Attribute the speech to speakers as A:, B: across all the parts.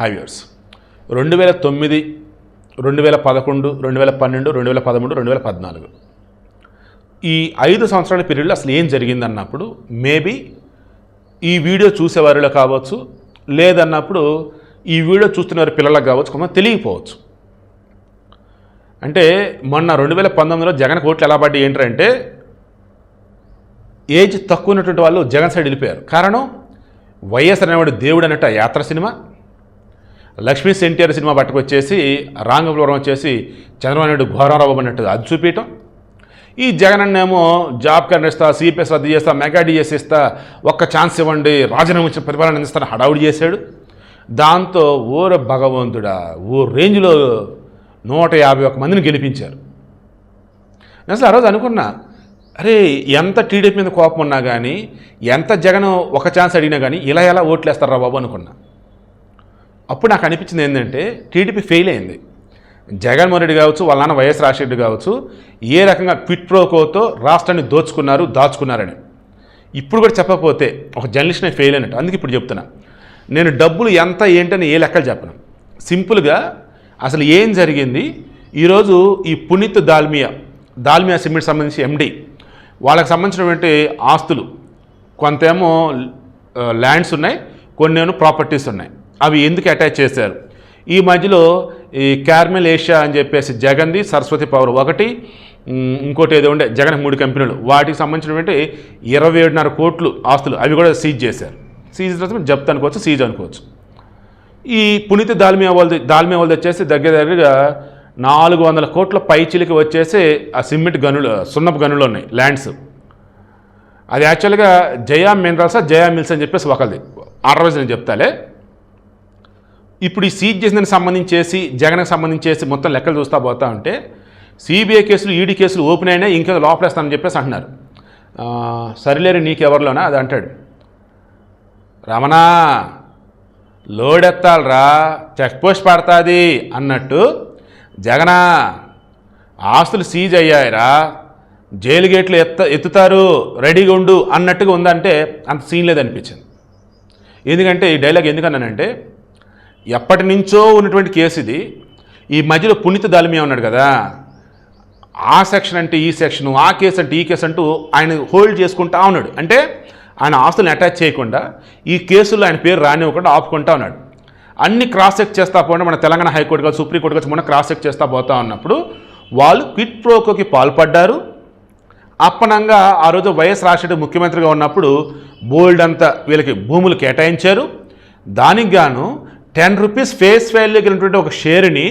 A: హైవేర్స్ రెండు వేల తొమ్మిది రెండు వేల పదకొండు రెండు వేల పన్నెండు రెండు వేల పదమూడు రెండు వేల పద్నాలుగు ఈ ఐదు సంవత్సరాల పీరియడ్లో అసలు ఏం జరిగిందన్నప్పుడు మేబీ ఈ వీడియో చూసేవారిలో కావచ్చు లేదన్నప్పుడు ఈ వీడియో చూస్తున్నవారి పిల్లలకు కావచ్చు కొంత తెలియకపోవచ్చు. అంటే మొన్న రెండు వేల పంతొమ్మిదిలో జగన్ కోట్లు ఎలా పడ్డాయి ఏంటంటే ఏజ్ తక్కువ ఉన్నటువంటి వాళ్ళు జగన్ సైడ్ వెళ్ళిపోయారు. కారణం వైఎస్ అనేవాడు దేవుడు అన్నట్టు ఆ Yatra cinema Lakshmi NTR cinema పట్టుకొచ్చేసి రాంగపురం వచ్చేసి చంద్రబాబు నాయుడు ఘోరారావు అన్నట్టు అది చూపించటం ఈ జగన్ అన్నేమో జాబ్ కార్డు ఇస్తా సిపిఎస్ రద్దు చేస్తా మెగా డిఎస్ ఇస్తా ఒక్క ఛాన్స్ ఇవ్వండి రాజీనామా ఇచ్చిన పరిపాలన అందిస్తాను హడావుడి చేశాడు. దాంతో ఓర భగవంతుడా ఓ రేంజ్లో నూట యాభై ఒక్క మందిని గెలిపించారు. నేను అసలు ఆ రోజు అనుకున్నా అరే ఎంత టీడీపీ మీద కోపం ఉన్నా కానీ ఎంత జగన్ ఒక ఛాన్స్ అడిగినా కానీ ఇలా ఎలా ఓట్లేస్తారా బాబు అనుకున్నా. అప్పుడు నాకు అనిపించింది ఏంటంటే టీడీపీ ఫెయిల్ అయింది. జగన్మోహన్ రెడ్డి కావచ్చు వాళ్ళ నాన్న వైఎస్ రాజశేఖర కావచ్చు ఏ రకంగా క్విట్ ప్రోకోతో రాష్ట్రాన్ని దోచుకున్నారు దాచుకున్నారని. ఇప్పుడు కూడా చెప్పకపోతే ఒక జర్నలిస్ట్నే ఫెయిల్ అయినట్టు. అందుకే ఇప్పుడు చెప్తున్నా. నేను డబ్బులు ఎంత ఏంటని ఏ లెక్కలు చెప్పను. సింపుల్గా అసలు ఏం జరిగింది? ఈరోజు ఈ పునీత్ దాల్మియా దాల్మియా సిమెంట్ సంబంధించి ఎండి వాళ్ళకి సంబంధించినటువంటి ఆస్తులు కొంతేమో ల్యాండ్స్ ఉన్నాయి కొన్ని ప్రాపర్టీస్ ఉన్నాయి. అవి ఎందుకు అటాచ్ చేశారు? ఈ మధ్యలో ఈ క్యార్మెల్ ఏషియా అని చెప్పేసి జగన్ది సరస్వతి పవర్ ఒకటి ఇంకోటి ఏదో ఉండే జగన్ మూడు కంపెనీలు. వాటికి సంబంధించినటువంటి ఇరవై ఏడున్నర కోట్లు ఆస్తులు అవి కూడా సీజ్ చేశారు. సీజ్ తర్వాత జప్త్ అనుకోవచ్చు సీజ్ అనుకోవచ్చు. ఈ పునీత దాల్మియా వాళ్ళది దాల్మియా వాళ్ళది వచ్చేసి దగ్గర దగ్గరగా నాలుగు వందల కోట్ల పైచిలికి వచ్చేసి ఆ సిమెంట్ గనులు సున్నపు గనులు ఉన్నాయి ల్యాండ్స్. అది యాక్చువల్గా జయా మినరల్స్ జయా మిల్స్ అని చెప్పేసి ఒకరిది ఆ రోజు నేను చెప్తాలే. ఇప్పుడు ఈ సీజ్ చేసిన సంబంధించేసి జగన్కి సంబంధించేసి మొత్తం లెక్కలు చూస్తా పోతా ఉంటే సిబిఐ కేసులు ఈడీ కేసులు ఓపెన్ అయినా ఇంకా లోపలేస్తానని చెప్పేసి అంటున్నారు. సరిలేరు నీకెవరిలోనా? అది అంటాడు. రమణా లోడ్ ఎత్తాలరా చెక్ పోస్ట్ పడుతుంది అన్నట్టు జగనా ఆస్తులు సీజ్ అయ్యాయిరా జైలు గేట్లు ఎత్త ఎత్తుతారు రెడీగా ఉండు అన్నట్టుగా ఉందంటే అంత సీన్ లేదనిపించింది. ఎందుకంటే ఈ డైలాగ్ ఎందుకన్నానంటే ఎప్పటి నుంచో ఉన్నటువంటి కేసు ఇది. ఈ మధ్యలో పునీత దాలిమియా ఉన్నాడు కదా. ఆ సెక్షన్ అంటే ఈ సెక్షన్ ఆ కేసు అంటే ఈ కేసు అంటూ ఆయన హోల్డ్ చేసుకుంటా ఉన్నాడు. అంటే ఆయన ఆస్తులను అటాచ్ చేయకుండా ఈ కేసుల్లో ఆయన పేరు రానివ్వకుండా ఆపుకుంటా ఉన్నాడు. అన్ని క్రాస్ చెక్ చేస్తా పోయినా మన తెలంగాణ హైకోర్టు కావచ్చు సుప్రీంకోర్టు కావచ్చు మన క్రాస్ చెక్ చేస్తా పోతా ఉన్నప్పుడు వాళ్ళు క్విట్ ప్రోకోకి పాల్పడ్డారు. అప్పనంగా ఆ రోజు వైఎస్ రాజశేఖర ముఖ్యమంత్రిగా ఉన్నప్పుడు బోల్డ్ అంతా వీళ్ళకి భూములు కేటాయించారు. దానికి గాను టెన్ రూపీస్ ఫేస్ వాల్యూ కలిగినటువంటి ఒక షేర్ని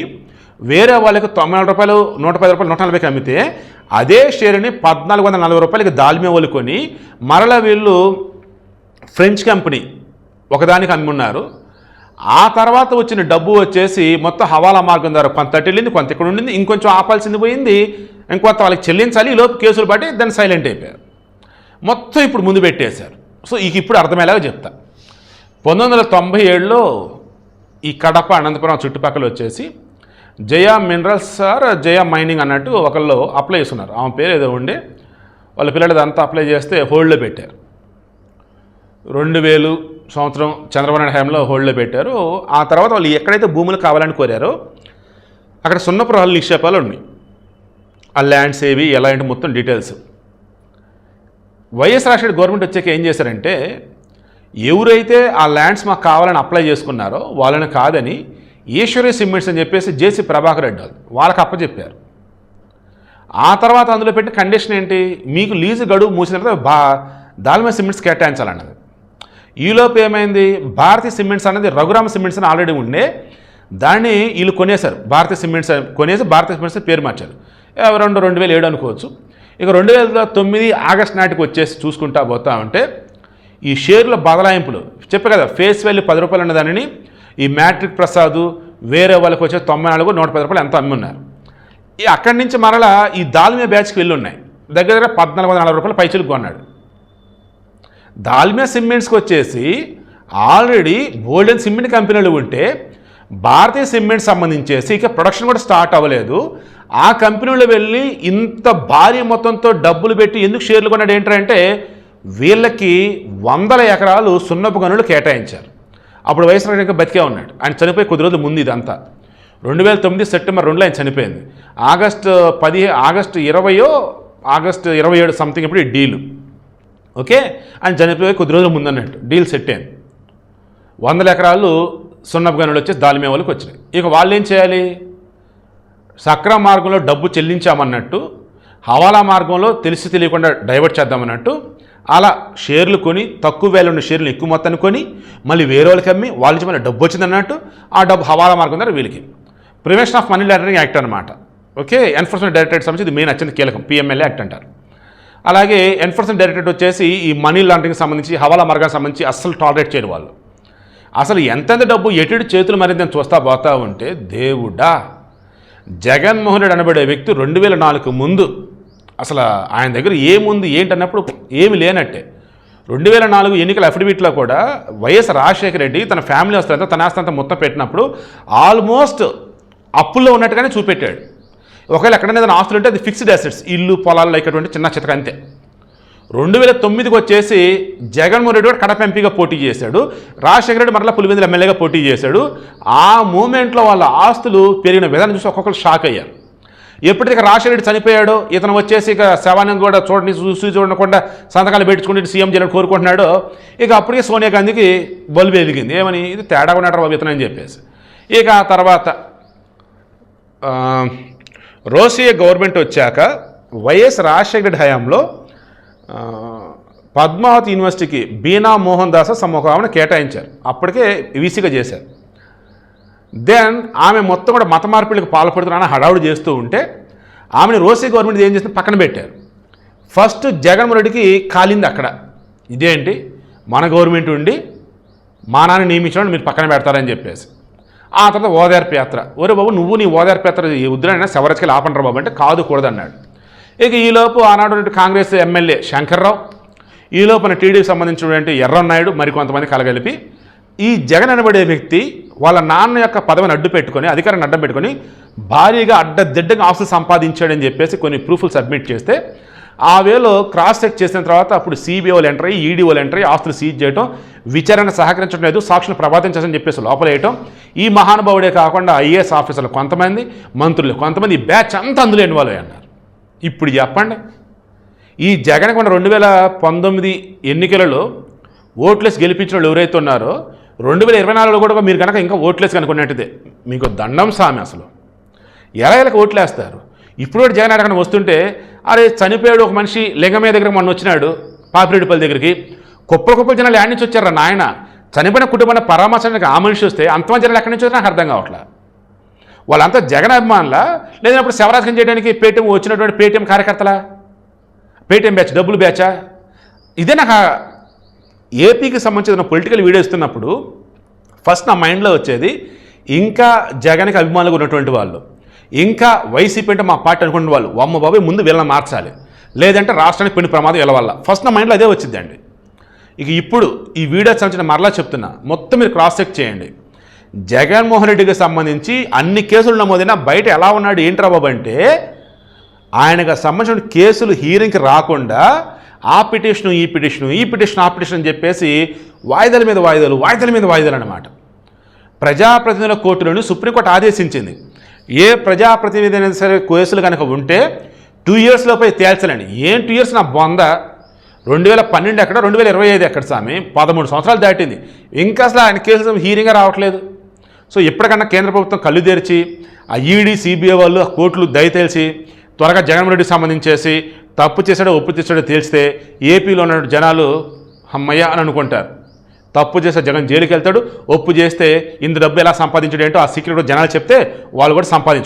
A: వేరే వాళ్ళకి తొంభై నాలుగు రూపాయలు నూట పది రూపాయలు నూట నలభైకి అమ్మితే అదే షేర్ని పద్నాలుగు వందల నలభై రూపాయలకి దాల్మే వాళ్ళు కొని మరలా వీళ్ళు ఫ్రెంచ్ కంపెనీ ఒకదానికి అమ్మున్నారు ఆ తర్వాత వచ్చిన డబ్బు వచ్చేసి మొత్తం హవాలా మార్గం ద్వారా కొంత వెళ్ళింది కొంత ఇక్కడ ఉండింది ఇంకొంచెం ఆపాల్సింది పోయింది ఇంకొంత వాళ్ళకి చెల్లించాలి ఈ లోపు కేసులు పట్టి దాన్ని సైలెంట్ అయిపోయారు. మొత్తం ఇప్పుడు ముందు పెట్టేశారు. సో ఇక ఇప్పుడు అర్థమయ్యేలాగా చెప్తా. పంతొమ్మిది వందల తొంభై ఏడులో ఈ కడప అనంతపురం చుట్టుపక్కల వచ్చేసి Jaya minerals R Jaya mining అన్నట్టు ఒకళ్ళు అప్లై చేస్తున్నారు. ఆమె పేరు ఏదో ఉండే. వాళ్ళ పిల్లలది అంతా అప్లై చేస్తే హోల్డ్లో పెట్టారు. రెండు వేలు సంవత్సరం చంద్రబాబు నాయుడు హయాంలో హోల్డ్లో పెట్టారు. ఆ తర్వాత వాళ్ళు ఎక్కడైతే భూములు కావాలని కోరారో అక్కడ సున్నపు రాళ్ళు నిక్షేపాలు ఉన్నాయి. ఆ ల్యాండ్స్ ఏవి ఎలాంటి మొత్తం డీటెయిల్స్. వైఎస్ రాజశేఖర్ గవర్నమెంట్ వచ్చాక ఏం చేశారంటే ఎవరైతే ఆ ల్యాండ్స్ మాకు కావాలని అప్లై చేసుకున్నారో వాళ్ళని కాదని ఈశ్వరీ సిమెంట్స్ అని చెప్పేసి జేసీ ప్రభాకర్ రెడ్డి వాళ్ళు. వాళ్ళకి అప్పచెప్పారు ఆ తర్వాత అందులో పెట్టిన కండిషన్ ఏంటి? మీకు లీజు గడువు మూసిన తర్వాత బా దాల్మే సిమెంట్స్ కేటాయించాలన్నది. ఈలోపు ఏమైంది? భారతీయ సిమెంట్స్ అనేది రఘురామ సిమెంట్స్ అని ఆల్రెడీ ఉండే దాన్ని వీళ్ళు కొనేశారు. భారతీయ సిమెంట్స్ కొనేసి భారతీయ సిమెంట్స్ పేరు మార్చారు. రెండు రెండు వేల ఏడు అనుకోవచ్చు. ఇక రెండు వేల తొమ్మిది ఆగస్ట్ నాటికి వచ్చేసి చూసుకుంటా పోతా ఉంటే ఈ షేర్ల బదలాయింపులు. చెప్పే కదా ఫేస్ వాల్యూ పది రూపాయలు ఉన్న దానిని ఈ మ్యాట్రిక్ ప్రసాద్ వేరే వాళ్ళకి వచ్చే తొంభై నాలుగు నూట పది రూపాయలు ఎంత అమ్మున్నారు. ఈ అక్కడి నుంచి మరలా ఈ దాల్మియా బ్యాచ్కి వెళ్ళి ఉన్నాయి దగ్గర దగ్గర పద్నాలుగు వందల నలభై రూపాయలు పైచలకు కొన్నాడు. దాల్మియా సిమెంట్స్కి వచ్చేసి ఆల్రెడీ గోల్డెన్ సిమెంట్ కంపెనీలు ఉంటే భారతీయ సిమెంట్ సంబంధించేసి ఇక ప్రొడక్షన్ కూడా స్టార్ట్ అవ్వలేదు. ఆ కంపెనీలో వెళ్ళి ఇంత భారీ మొత్తంతో డబ్బులు పెట్టి ఎందుకు షేర్లు కొన్నాడు ఏంటంటే వీళ్ళకి వందల ఎకరాలు సున్నపు గనులు కేటాయించారు. అప్పుడు వైఎస్ ఇంకా బతికే ఉన్నాడు. ఆయన చనిపోయి కొద్ది రోజులు ముందు ఇదంతా. రెండు వేల తొమ్మిది సెప్టెంబర్ రెండులో ఆయన చనిపోయింది. ఆగస్టు పది ఆగస్టు ఇరవయో ఆగస్టు ఇరవై ఏడు సంథింగ్ ఇప్పుడు ఈ డీలు. ఓకే? ఆయన చనిపోయి కొద్ది రోజుల ముందు అన్నట్టు. డీల్ సెట్ అయింది. వందల ఎకరాలు సున్నపు గనులు వచ్చేసి దాలిమే వాళ్ళకి వచ్చినాయి. ఇక వాళ్ళు ఏం చేయాలి? సక్రమ మార్గంలో డబ్బు చెల్లించామన్నట్టు హవాలా మార్గంలో తెలిసి తెలియకుండా డైవర్ట్ చేద్దామన్నట్టు అలా షేర్లు కొని తక్కువ వేలు ఉన్న షేర్లు ఎక్కువ మొత్తాన్ని కొని మళ్ళీ వేరే వాళ్ళకి అమ్మి వాళ్ళ నుంచి మళ్ళీ డబ్బు వచ్చిందన్నట్టు ఆ డబ్బు హవాలా మార్గం ద్వారా వీళ్ళకి. Prevention of money laundering act అనమాట ఓకే? ఎన్ఫోర్స్మెంట్ డైరెక్టరేట్ సంబంధించి ఇది మెయిన్ అత్యంత కీలకం. పిఎంఎల్ఏ యాక్ట్ అంటారు. అలాగే ఎన్ఫోర్స్మెంట్ డైరెక్టరేట్ వచ్చేసి ఈ మనీ లాండరింగ్ సంబంధించి హవాలా మార్గానికి సంబంధించి అస్సలు టాలరేట్ చేయరు వాళ్ళు. అసలు ఎంతెంత డబ్బు ఎటు చేతులు మరింత చూస్తా పోతా ఉంటే దేవుడా! జగన్మోహన్ రెడ్డి అనబడే వ్యక్తి రెండు వేల నాలుగు ముందు అసలు ఆయన దగ్గర ఏముంది ఏంటన్నప్పుడు ఏమి లేనట్టే. రెండు వేల నాలుగు ఎన్నికల అఫిడవిట్లో కూడా వైఎస్ రాజశేఖర రెడ్డి తన ఫ్యామిలీ వస్తుందంతా తన ఆస్తంతా మొత్తం పెట్టినప్పుడు ఆల్మోస్ట్ అప్పుల్లో ఉన్నట్టుగానే చూపెట్టాడు. ఒకవేళ ఎక్కడైనా ఏదైనా ఆస్తులు ఉంటే అది ఫిక్స్డ్ అసెట్స్ ఇల్లు పొలాలు ఇక్కటువంటి చిన్న చితక అంతే. రెండు వేల తొమ్మిదికి వచ్చేసి జగన్మోహన్ రెడ్డి కూడా కడప ఎంపీగా పోటీ చేశాడు. రాజశేఖర రెడ్డి మరలా పులివెందుల ఎమ్మెల్యేగా పోటీ చేశాడు. ఆ మూమెంట్లో వాళ్ళ ఆస్తులు పెరిగిన విధానం చూసి ఒక్కొక్కరు షాక్ అయ్యారు. ఎప్పటికీ రాజశేఖర చనిపోయాడు చనిపోయాడో. ఇతను వచ్చేసి ఇక శవాన్ని కూడా చూడండి చూసి చూడకుండా సంతకాలు పెట్టుకుంటే సీఎం చేయాలని కోరుకుంటున్నాడు. ఇక అప్పటికే సోనియా గాంధీకి బల్బు వెలిగింది. ఏమని? ఇది తేడా ఉన్నాడు బాబు ఇతను అని చెప్పేసి. ఇక ఆ తర్వాత రోసియా గవర్నమెంట్ వచ్చాక వైఎస్ రాజశేఖర హయాంలో పద్మావతి యూనివర్సిటీకి బీనా మోహన్ దాస్ సమూహాన్ని కేటాయించారు. అప్పటికే వీసీగా చేశారు. దెన్ ఆమె మొత్తం కూడా మత మార్పిడికి పాల్పడుతున్నా హడావుడి చేస్తూ ఉంటే ఆమెను రోసీ గవర్నమెంట్ ఏం చేసింది? పక్కన పెట్టారు. ఫస్ట్ జగన్మోహన్ రెడ్డికి కాలింది అక్కడ. ఇదేంటి? మన గవర్నమెంట్ ఉండి మా నాన్న నియమించడం మీరు పక్కన పెడతారని చెప్పేసి. ఆ తర్వాత ఓదార్పు యాత్ర. ఒరే బాబు నువ్వు నీ ఓదార్పు యాత్ర ఉద్రనైనా శవరజ్కి ఆపండ్రా బాబు అంటే కాదు కూడదన్నాడు. ఇక ఈలోపు ఆనాడు కాంగ్రెస్ ఎమ్మెల్యే శంకర్రావు ఈ లోపల టీడీకి సంబంధించినటువంటి ఎర్రన్నాయుడు మరికొంతమంది కలగలిపి ఈ జగన్ అనబడే వ్యక్తి వాళ్ళ నాన్న యొక్క పదవిని అడ్డు పెట్టుకొని అధికారాన్ని అడ్డం పెట్టుకొని భారీగా అడ్డదిడ్డగా ఆస్తులు సంపాదించాడని చెప్పేసి కొన్ని ప్రూఫ్లు సబ్మిట్ చేస్తే ఆ వేలో క్రాస్ చెక్ చేసిన తర్వాత అప్పుడు సిబిఐ వాళ్ళు ఎంటర్ అయ్యి ఈడీ వాళ్ళు ఎంటర్ అయ్యి ఆస్తులు సీజ్ చేయడం విచారణ సహకరించడం లేదు సాక్షులు ప్రభావితం చెప్పేసి లోపలేయటం. ఈ మహానుభావుడే కాకుండా ఐఏఎస్ ఆఫీసర్లు కొంతమంది మంత్రులు కొంతమంది బ్యాచ్ అంతా అందులో ఇన్వాల్వ్ అన్నారు. ఇప్పుడు చెప్పండి. ఈ జగన్ కొండ రెండు వేల పంతొమ్మిది ఎన్నికలలో ఓట్లెస్ గెలిపించిన వాళ్ళు ఎవరైతే ఉన్నారో రెండు వేల ఇరవై నాలుగులో కూడా మీరు కనుక ఇంకా ఓట్లేసి కనుక్కున్నట్టుదే మీకు దండం సామి అసలు. ఎలా ఎలా ఓట్లేస్తారు. ఇప్పుడు కూడా జగన్ అడగని వస్తుంటే అరే చనిపోయాడు ఒక మనిషి లింగమయ్య దగ్గర మొన్న వచ్చినాడు పాపిరెడ్డిపల్లి దగ్గరికి. కుప్పల కుప్పల జనాలు యాడ్ నుంచి వచ్చారా నాయన? చనిపోయిన కుటుంబాన్ని పరామర్శడానికి ఆ మనిషి వస్తే అంతమంది జనాలు ఎక్కడి నుంచి వచ్చారో నాకు అర్థం కావట్లే? వాళ్ళంతా జగన్ అభిమానులా? లేదన్నప్పుడు శవరాజకం చేయడానికి పేటీఎం వచ్చినటువంటి పేటీఎం కార్యకర్తలా? పేటీఎం బ్యాచ్ డబ్బులు బ్యాచా? ఇదే నాకు ఏపీకి సంబంధించిన పొలిటికల్ వీడియో ఇస్తున్నప్పుడు ఫస్ట్ నా మైండ్లో వచ్చేది ఇంకా జగన్కి అభిమానులుగా ఉన్నటువంటి వాళ్ళు ఇంకా వైసీపీ అంటే మా పార్టీ అనుకునే వాళ్ళు అమ్మ బాబాయ్ ముందు వీళ్ళని మార్చాలి. లేదంటే రాష్ట్రానికి పెను ప్రమాదం వీళ్ళ వల్ల? ఫస్ట్ నా మైండ్లో అదే వచ్చిందండి. ఇక ఇప్పుడు ఈ వీడియో సంబంధించిన మరలా చెప్తున్నా మొత్తం మీరు క్రాస్ చెక్ చేయండి. జగన్మోహన్ రెడ్డికి సంబంధించి అన్ని కేసులు నమోదైనా బయట ఎలా ఉన్నాడు ఏంటి రాబాబు అంటే ఆయనకు సంబంధించిన కేసులు హీరింగ్కి రాకుండా ఆ పిటిషను ఈ పిటిషను ఈ పిటిషన్ ఆ పిటిషన్ అని చెప్పేసి వాయిదాల మీద వాయిదాలు వాయిదాల మీద వాయిదాలు అనమాట ప్రజాప్రతినిధుల కోర్టులను సుప్రీంకోర్టు ఆదేశించింది. ఏ ప్రజాప్రతినిధి అయినా సరే కేసులు కనుక ఉంటే టూ ఇయర్స్లోపై తేల్చాలండి. ఏం టూ ఇయర్స్ నా బొంద? రెండు వేల పన్నెండు ఎక్కడ? రెండు వేల ఇరవై ఐదు ఎక్కడ స్వామి? పదమూడు సంవత్సరాలు దాటింది. ఇంకా అసలు ఆయన కేసులు హీరింగ్గా రావట్లేదు. సో ఎప్పటికన్నా కేంద్ర ప్రభుత్వం కళ్ళు తెరిచి ఆ ఈడీ సిబిఐ వాళ్ళు కోర్టులు దయతేల్చి త్వరగా జగన్మోహన్ రెడ్డికి సంబంధించేసి తప్పు చేశాడో ఒప్పు చేశాడో తేల్చితే ఏపీలో ఉన్న జనాలు అమ్మయ్య అని అనుకుంటారు. తప్పు చేస్తే జగన్ జైలుకి వెళ్తాడు ఒప్పు చేస్తే ఇంత డబ్బు ఎలా సంపాదించాడు ఏంటో ఆ సీక్రెట్ జనాలు చెప్తే వాళ్ళు కూడా సంపాదించు